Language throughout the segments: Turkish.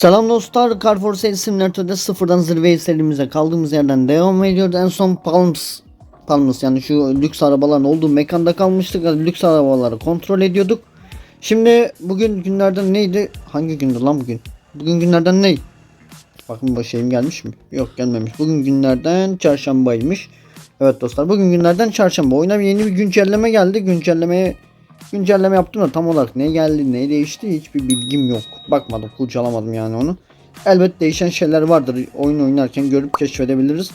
Selam dostlar, Car for Sale Simulator'da sıfırdan zirve serimize kaldığımız yerden devam ediyoruz. En son Palms, Palms yani şu lüks arabaların olduğu mekanda kalmıştık. Lüks arabaları kontrol ediyorduk. Şimdi bugün günlerden neydi? Hangi gündü lan bugün? Bugün günlerden ne? Bakın bu şeyim gelmiş mi? Yok gelmemiş. Bugün günlerden çarşambaymış. Evet dostlar bugün günlerden çarşamba. Oyuna yeni bir güncelleme geldi. Güncellemeye güncelleme yaptım da tam olarak ne geldi ne değişti hiçbir bilgim yok. Bakmadım kurcalamadım yani onu. Elbet değişen şeyler vardır. Oyun oynarken görüp keşfedebiliriz.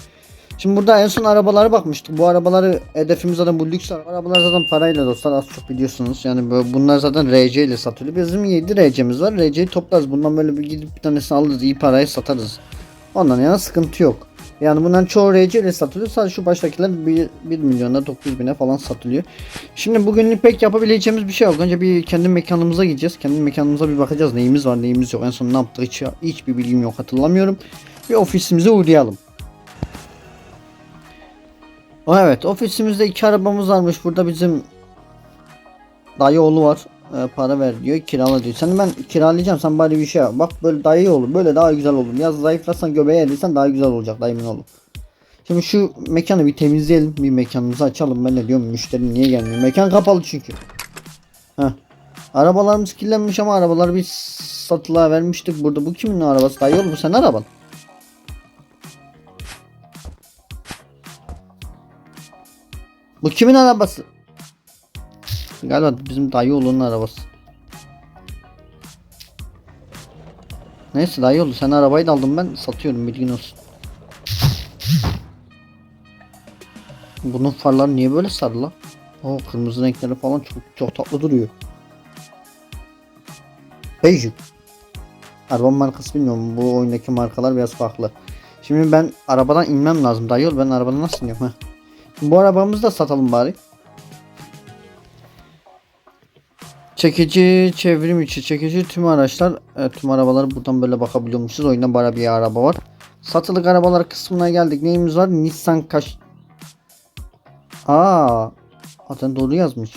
Şimdi burada en son arabalara bakmıştık. Bu arabaları hedefimiz zaten bu lüks arabalar zaten parayla dostlar az çok biliyorsunuz. Yani böyle bunlar zaten RC ile satılıyor. Bizim 7 RC'miz var. RC'yi toplarız. Bundan böyle bir gidip bir tanesini alırız. iyi paraya satarız. Ondan yana sıkıntı yok. Yani bunların çoğu RC satılıyor. Sadece şu baştakiler 1, 1 milyona 900 bine falan satılıyor. Şimdi bugünlük pek yapabileceğimiz bir şey yok. Önce bir kendi mekanımıza gideceğiz. Kendi mekanımıza bir bakacağız. Neyimiz var neyimiz yok. En son ne yaptık hiç, hiçbir bilgim yok hatırlamıyorum. Bir ofisimize uğrayalım. Evet ofisimizde iki arabamız varmış. Burada bizim dayı oğlu var. Ee, para ver diyor kirala diyor. Seni ben kiralayacağım sen bari bir şey yap. Bak böyle dayı oğlu böyle daha güzel olur. Yaz zayıflasan göbeğe erirsen daha güzel olacak dayımın oğlu. Şimdi şu mekanı bir temizleyelim. Bir mekanımızı açalım. Ben ne diyorum müşteri niye gelmiyor? Mekan kapalı çünkü. Heh. Arabalarımız kirlenmiş ama arabaları biz satılığa vermiştik burada. Bu kimin arabası? Dayı oğlu bu senin araban. Bu kimin arabası? Galiba bizim dayıoğlu'nun arabası. Neyse dayıoğlu sen arabayı da aldın ben satıyorum bilgin olsun. Bunun farları niye böyle sarı lan? O kırmızı renkleri falan çok çok tatlı duruyor. Peugeot. Araba markası bilmiyorum. Bu oyundaki markalar biraz farklı. Şimdi ben arabadan inmem lazım. Dayıoğlu ben arabadan nasıl iniyorum? Bu arabamızı da satalım bari. Çekici çevrim içi çekici tüm araçlar evet, tüm arabaları buradan böyle bakabiliyormuşuz. Oyunda baya bir araba var. Satılık arabalar kısmına geldik. Neyimiz var? Nissan kaç Aa, zaten doğru yazmış.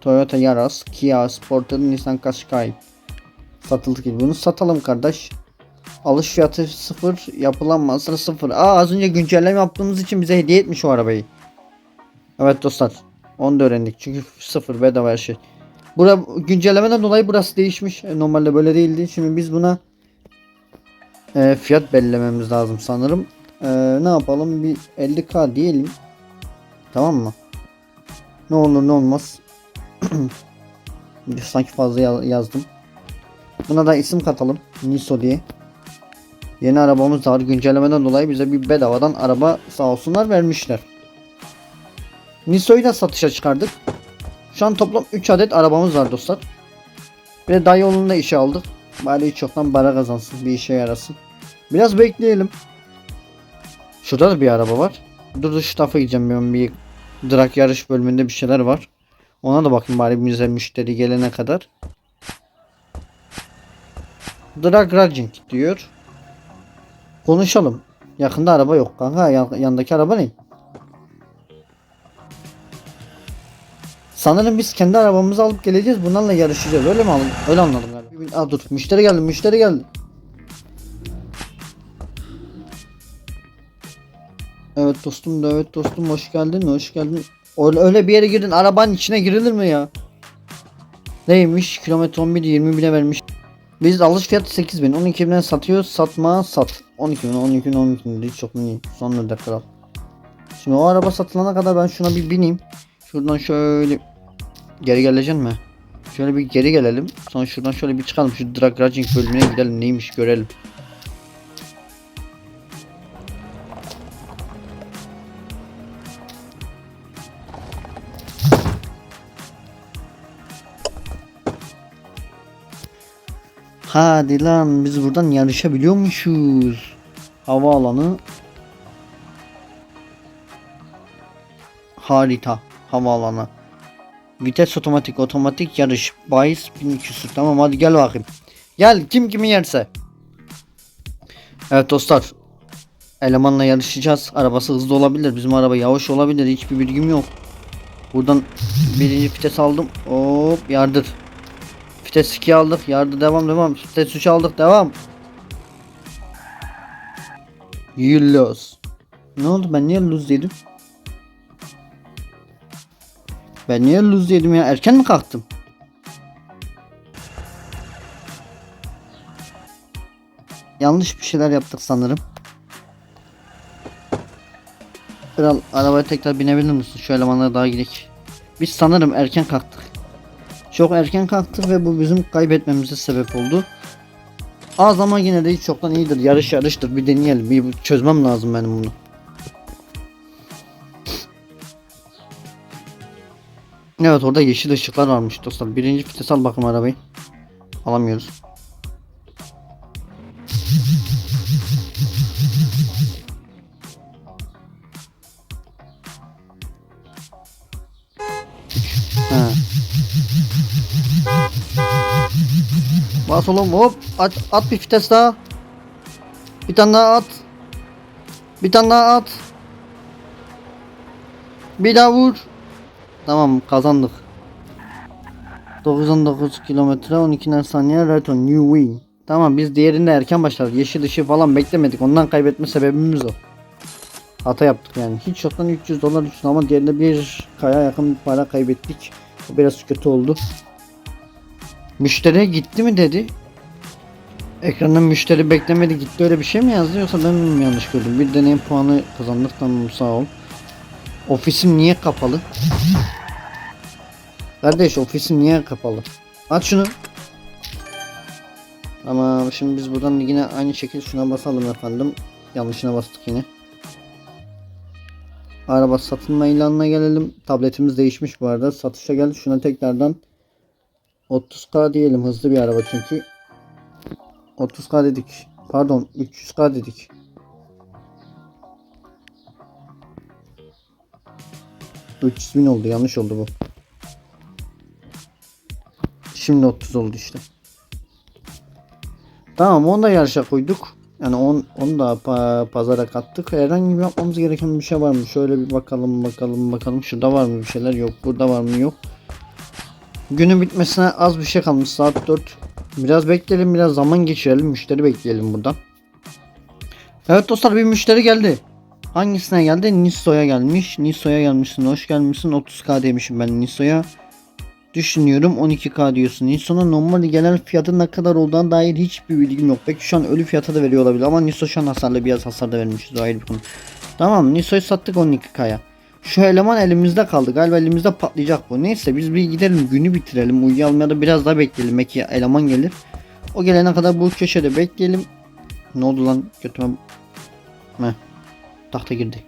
Toyota Yaris, Kia Sportage, Nissan Qashqai. Satılık gibi. Bunu satalım kardeş. Alış fiyatı sıfır, yapılan masrafı sıfır. Aa az önce güncelleme yaptığımız için bize hediye etmiş o arabayı. Evet dostlar. Onu da öğrendik. Çünkü sıfır bedava her şey. Bura güncellemeden dolayı burası değişmiş. E, Normalde böyle değildi. Şimdi biz buna e, fiyat belirlememiz lazım sanırım. E, ne yapalım? Bir 50k diyelim. Tamam mı? Ne olur ne olmaz. Sanki fazla ya- yazdım. Buna da isim katalım. Niso diye. Yeni arabamız da var. Güncellemeden dolayı bize bir bedavadan araba sağ olsunlar vermişler. Niso'yu da satışa çıkardık. Şu an toplam 3 adet arabamız var dostlar. Bir de dayı oğlunu da işe aldık. Bari hiç yoktan para kazansın. Bir işe yarasın. Biraz bekleyelim. Şurada da bir araba var. Dur dur şu tarafa gideceğim ben bir drag yarış bölümünde bir şeyler var. Ona da bakayım bari bize müşteri gelene kadar. Drag Racing diyor. Konuşalım. Yakında araba yok kanka. Yan- Yandaki araba ne? Sanırım biz kendi arabamızı alıp geleceğiz. Bunlarla yarışacağız. Öyle mi alın? Öyle anladım galiba. Aa, dur. Müşteri geldi. Müşteri geldi. Evet dostum da evet dostum hoş geldin. Hoş geldin. Öyle, öyle bir yere girdin. Arabanın içine girilir mi ya? Neymiş? Kilometre 11 20 bine vermiş. Biz alış fiyatı 8 bin. 12 binden satıyor. Satma sat. 12 bin 12 bin 12 bin. Hiç çok iyi. Son da kral. Şimdi o araba satılana kadar ben şuna bir bineyim. Şuradan şöyle geri geleceksin mi? Şöyle bir geri gelelim. Sonra şuradan şöyle bir çıkalım. Şu drag racing bölümüne gidelim. Neymiş görelim. Hadi lan biz buradan yarışabiliyormuşuz. Havaalanı harita havaalanı. Vites otomatik otomatik yarış. Bahis 1200. Tamam hadi gel bakayım. Gel kim kimi yerse. Evet dostlar. Elemanla yarışacağız. Arabası hızlı olabilir. Bizim araba yavaş olabilir. Hiçbir bilgim yok. Buradan birinci vites aldım. Hop yardır. Vites 2 aldık. Yardır devam devam. Vites 3 aldık devam. Yullos. Ne oldu ben niye lose dedim? Ben niye lose dedim ya? Erken mi kalktım? Yanlış bir şeyler yaptık sanırım. Kral arabaya tekrar binebilir misin? Şu elemanlara daha gidelim. Biz sanırım erken kalktık. Çok erken kalktık ve bu bizim kaybetmemize sebep oldu. Az ama yine de çoktan iyidir. Yarış yarıştır. Bir deneyelim. Bir çözmem lazım benim bunu. Evet orada yeşil ışıklar varmış dostlar. Birinci vites al bakalım arabayı. Alamıyoruz. Ha. Bas oğlum hop at, at bir vites daha. Bir tane daha at. Bir tane daha at. Bir daha vur. Tamam kazandık. 99 kilometre 12 saniye right on new win. Tamam biz diğerinde erken başladık. Yeşil ışığı falan beklemedik. Ondan kaybetme sebebimiz o. Hata yaptık yani. Hiç yoktan 300 dolar 300 ama diğerinde bir kaya yakın para kaybettik. O biraz kötü oldu. Müşteriye gitti mi dedi. Ekranda müşteri beklemedi gitti öyle bir şey mi yazdı yoksa ben mi yanlış gördüm? Bir deneyim puanı kazandık tamam sağ ol. Ofisim niye kapalı? Kardeş ofisim niye kapalı? Aç şunu. Ama şimdi biz buradan yine aynı şekilde şuna basalım efendim. Yanlışına bastık yine. Araba satılma ilanına gelelim. Tabletimiz değişmiş bu arada. Satışa geldi. Şuna tekrardan 30k diyelim. Hızlı bir araba çünkü. 30k dedik. Pardon 300k dedik. ...300 bin oldu yanlış oldu bu. Şimdi 30 oldu işte. Tamam onu da yarışa koyduk. Yani on, onu da pa- pazara kattık. Herhangi bir yapmamız gereken bir şey var mı? Şöyle bir bakalım bakalım bakalım. Şurada var mı bir şeyler? Yok. Burada var mı? Yok. Günün bitmesine az bir şey kalmış. Saat 4. Biraz bekleyelim. Biraz zaman geçirelim. Müşteri bekleyelim buradan. Evet dostlar bir müşteri geldi. Hangisine geldi? Nisso'ya gelmiş. Nisso'ya gelmişsin. Hoş gelmişsin. 30k demişim ben Nisso'ya. Düşünüyorum 12k diyorsun. Nisso'nun normal genel fiyatı ne kadar olduğuna dair hiçbir bilgim yok. Belki şu an ölü fiyatı da veriyor olabilir ama Nisso şu an hasarlı biraz hasar da vermişiz o ayrı bir konu. Tamam Nisso'yu sattık 12k'ya. Şu eleman elimizde kaldı. Galiba elimizde patlayacak bu. Neyse biz bir gidelim günü bitirelim. Uyuyalım ya da biraz daha bekleyelim. Belki eleman gelir. O gelene kadar bu köşede bekleyelim. Ne oldu lan götüme? Heh. Tahta girdi.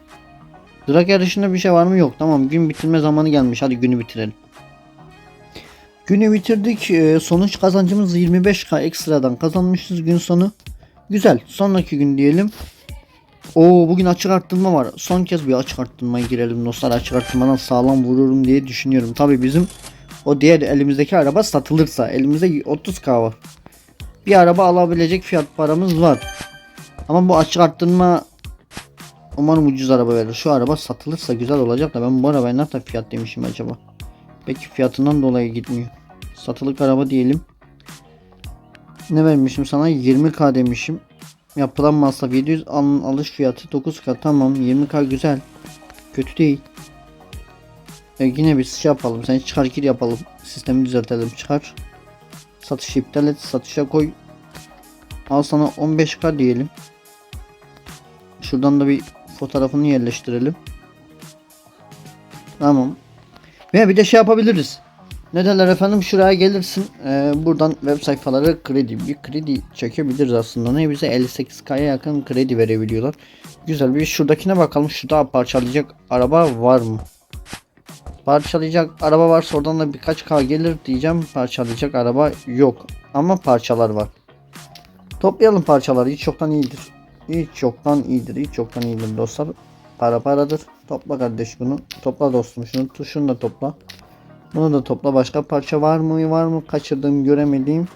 Drag yarışında bir şey var mı? Yok. Tamam gün bitirme zamanı gelmiş. Hadi günü bitirelim. Günü bitirdik. Ee, sonuç kazancımız 25k ekstradan kazanmışız gün sonu. Güzel. Sonraki gün diyelim. Oo bugün açık arttırma var. Son kez bir açık arttırmaya girelim dostlar. Açık arttırmadan sağlam vururum diye düşünüyorum. Tabi bizim o diğer elimizdeki araba satılırsa elimizde 30k var. Bir araba alabilecek fiyat paramız var. Ama bu açık arttırma umarım ucuz araba verir. Şu araba satılırsa güzel olacak da ben bu arabaya nasıl fiyat demişim acaba? Peki fiyatından dolayı gitmiyor. Satılık araba diyelim. Ne vermişim sana? 20k demişim. Yapılan masraf 700 al alış fiyatı 9k tamam 20k güzel. Kötü değil. E yine bir şey yapalım. Sen çıkar gir yapalım. Sistemi düzeltelim çıkar. Satışı iptal et. Satışa koy. Al sana 15k diyelim. Şuradan da bir fotoğrafını yerleştirelim. Tamam. Ve bir de şey yapabiliriz. Ne derler efendim şuraya gelirsin. Ee, buradan web sayfaları kredi bir kredi çekebiliriz aslında. Ne bize 58k'ya yakın kredi verebiliyorlar. Güzel bir şuradakine bakalım. Şurada parçalayacak araba var mı? Parçalayacak araba varsa oradan da birkaç k gelir diyeceğim. Parçalayacak araba yok. Ama parçalar var. Toplayalım parçaları. Hiç çoktan iyidir. Hiç çoktan iyidir. Hiç çoktan iyidir dostlar. Para paradır. Topla kardeş bunu. Topla dostum şunu. Şunu da topla. Bunu da topla. Başka parça var mı? Var mı? Kaçırdığım, göremediğim.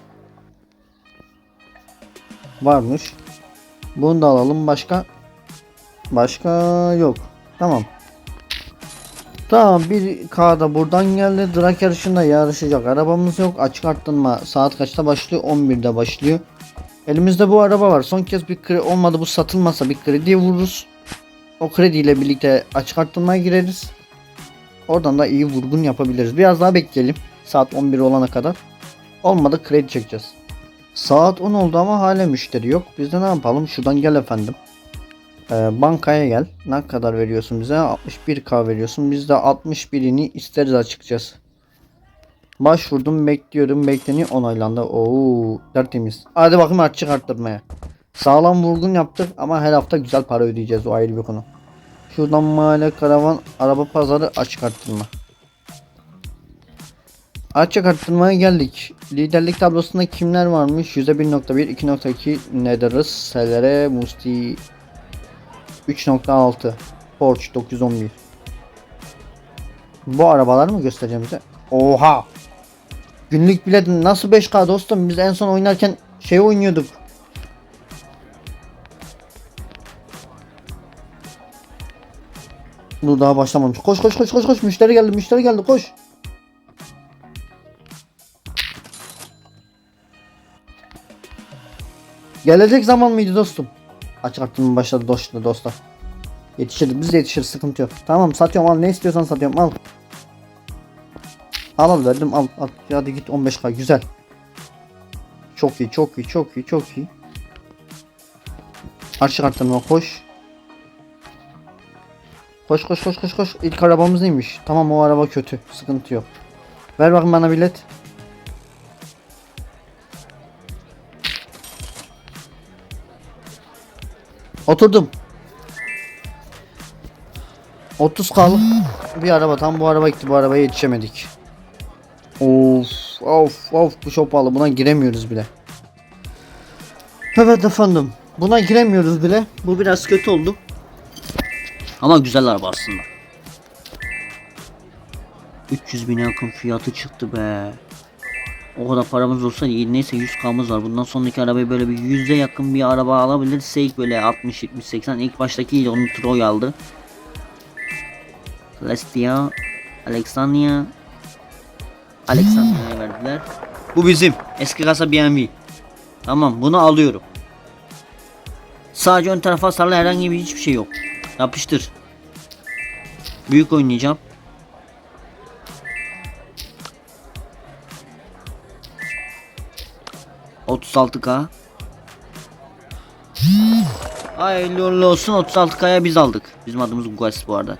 Varmış. Bunu da alalım. Başka? Başka yok. Tamam. Tamam bir K da buradan geldi. Drag yarışında yarışacak arabamız yok. Açık arttırma saat kaçta başlıyor? 11'de başlıyor. Elimizde bu araba var. Son kez bir kredi olmadı bu satılmasa bir krediye vururuz. O krediyle birlikte açık arttırmaya gireriz. Oradan da iyi vurgun yapabiliriz. Biraz daha bekleyelim. Saat 11 olana kadar. Olmadı kredi çekeceğiz. Saat 10 oldu ama hala müşteri yok. Biz de ne yapalım? Şuradan gel efendim. Ee, bankaya gel. Ne kadar veriyorsun bize? 61k veriyorsun. Biz de 61'ini isteriz açıkçası. Başvurdum bekliyorum bekleniyor onaylandı. Oo tertemiz. Hadi bakayım açık arttırmaya. Sağlam vurgun yaptık ama her hafta güzel para ödeyeceğiz o ayrı bir konu. Şuradan mahalle karavan araba pazarı açık arttırma. Açık arttırmaya geldik. Liderlik tablosunda kimler varmış? %1.1, 2.2 Netherus, Selere, Musti 3.6 Porsche 911 Bu arabalar mı göstereceğim bize? Oha! Günlük bilet nasıl 5K dostum? Biz en son oynarken şey oynuyorduk. Bu daha başlamamış. Koş koş koş koş koş. Müşteri geldi müşteri geldi koş. Gelecek zaman mıydı dostum? Açık arttırma başladı dostlar dostlar. Yetişir biz de yetişir sıkıntı yok. Tamam satıyorum al ne istiyorsan satıyorum al. Al al verdim al al. Hadi git 15k güzel. Çok iyi çok iyi çok iyi çok iyi. Açık arttırma koş. Koş koş koş koş koş. İlk arabamız neymiş? Tamam o araba kötü. Sıkıntı yok. Ver bakayım bana bilet. Oturdum. 30 kalıp bir araba tam bu araba gitti bu arabaya yetişemedik. Of of of bu çok pahalı buna giremiyoruz bile. Evet efendim buna giremiyoruz bile. Bu biraz kötü oldu. Ama güzel araba aslında. 300 bin yakın fiyatı çıktı be. O kadar paramız olsa iyi. Neyse 100k'mız var. Bundan sonraki arabayı böyle bir 100'e yakın bir araba alabilirsek böyle 60 70 80 ilk baştaki onu Troy aldı. Celestia, Alexandria, Alexandria'ya verdiler. Bu bizim eski kasa BMW. Tamam bunu alıyorum. Sadece ön tarafa hasarlı herhangi bir hiçbir şey yok. Yapıştır. Büyük oynayacağım. Otuz altı K. Hayırlı uğurlu olsun 36K'ya biz aldık. Bizim adımız Gugas bu arada.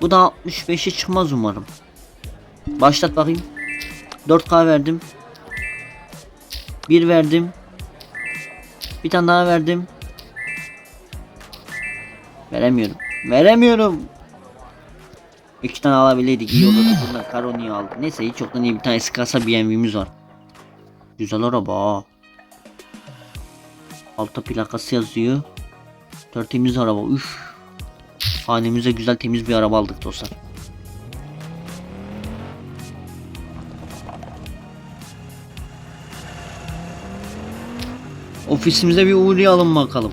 Bu da 65'e çıkmaz umarım. Başlat bakayım. 4K verdim. 1 verdim. Bir tane daha verdim. Veremiyorum. Veremiyorum. İki tane alabileydik iyi olurdu. Bundan Karoni'yi aldı. Neyse hiç yoktan iyi bir tane eski kasa BMW'miz var. Güzel araba. Altta plakası yazıyor. Tertemiz araba. Üf. Hanemize güzel temiz bir araba aldık dostlar. Ofisimize bir uğrayalım bakalım.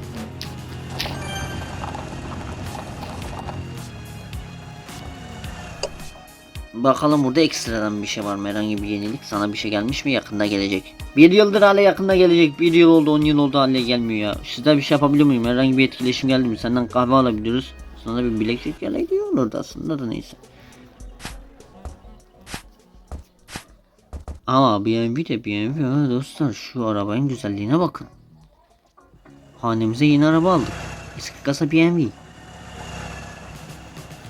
Bakalım burada ekstradan bir şey var mı? Herhangi bir yenilik sana bir şey gelmiş mi? Yakında gelecek. Bir yıldır hale yakında gelecek. Bir yıl oldu, on yıl oldu hale gelmiyor ya. Sizde bir şey yapabiliyor muyum? Herhangi bir etkileşim geldi mi? Senden kahve alabiliyoruz. Sana bir bileklik geleydi olurdu aslında da neyse. Ama BMW de BMW ha dostlar şu arabanın güzelliğine bakın. Hanemize yeni araba aldık. Eski kasa BMW.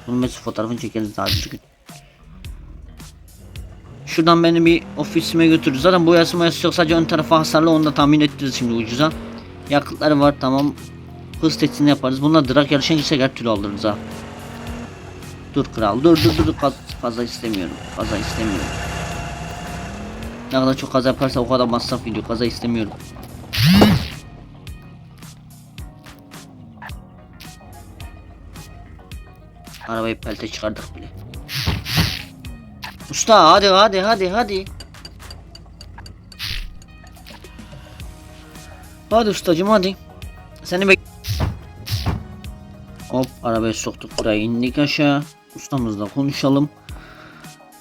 Bunun mesela fotoğrafını çekeriz daha bir gün. Şuradan beni bir ofisime götür. Zaten boyası boyası yok sadece ön tarafa hasarlı onu da tahmin ettiririz şimdi ucuza. Yakıtları var tamam. Hız testini yaparız. Bunlar drag yarışına gitsek her türlü alırız ha. Dur kral dur dur dur Kaz, kaza istemiyorum. Kaza istemiyorum. Ne kadar çok kaza yaparsa o kadar masraf gidiyor. Kaza istemiyorum. Arabayı pelte çıkardık bile. Usta hadi hadi hadi hadi. Hadi ustacım hadi. Seni bek... Hop arabaya soktuk buraya indik aşağı. Ustamızla konuşalım.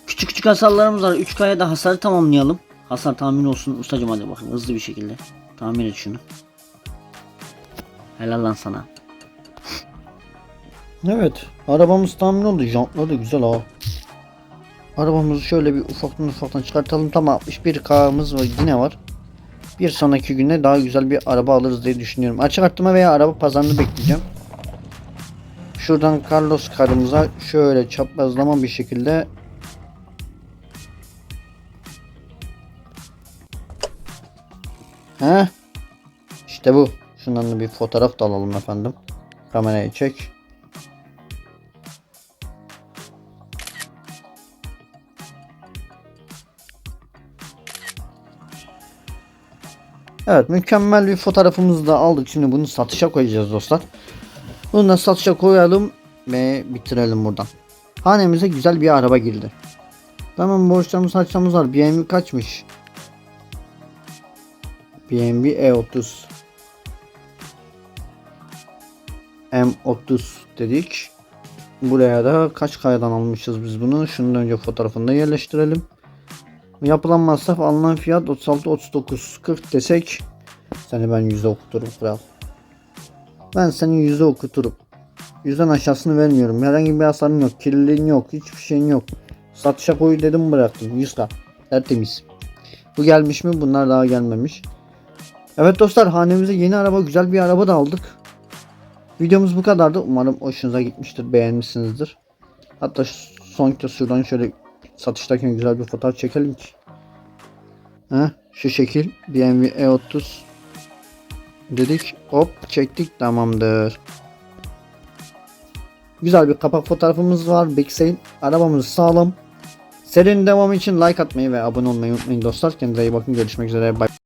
Küçük küçük hasarlarımız var. 3K'ya da hasarı tamamlayalım. Hasar tahmin olsun ustacım hadi bakın hızlı bir şekilde. Tamir et şunu. Helal lan sana. Evet. Arabamız tamir oldu. Jantları da güzel ha. Arabamızı şöyle bir ufaktan ufaktan çıkartalım. Tam 61K'mız var yine var. Bir sonraki güne daha güzel bir araba alırız diye düşünüyorum. Açık arttırma veya araba pazarını bekleyeceğim. Şuradan Carlos karımıza şöyle çaprazlama bir şekilde He? İşte bu. Şundan da bir fotoğraf da alalım efendim. Kamerayı çek. Evet mükemmel bir fotoğrafımızı da aldık. Şimdi bunu satışa koyacağız dostlar. Bunu da satışa koyalım ve bitirelim buradan. Hanemize güzel bir araba girdi. Tamam borçlarımız harçlarımız var. BMW kaçmış? BMW E30 M30 dedik. Buraya da kaç kayadan almışız biz bunu? Şunun önce fotoğrafını da yerleştirelim. Yapılan masraf alınan fiyat 36 39 40 desek seni ben yüzde okuturum kral. Ben senin yüzde okuturum. Yüzden aşağısını vermiyorum. Herhangi bir hasarın yok. Kirliliğin yok. Hiçbir şeyin yok. Satışa koy dedim bıraktım. 100k. Tertemiz. Bu gelmiş mi? Bunlar daha gelmemiş. Evet dostlar hanemize yeni araba güzel bir araba da aldık. Videomuz bu kadardı. Umarım hoşunuza gitmiştir. Beğenmişsinizdir. Hatta son kez şuradan şöyle satıştayken güzel bir fotoğraf çekelim ki. Heh, şu şekil BMW E30 dedik. Hop çektik tamamdır. Güzel bir kapak fotoğrafımız var. Bekseyin arabamız sağlam. Serinin devamı için like atmayı ve abone olmayı unutmayın dostlar. Kendinize iyi bakın. Görüşmek üzere. Bay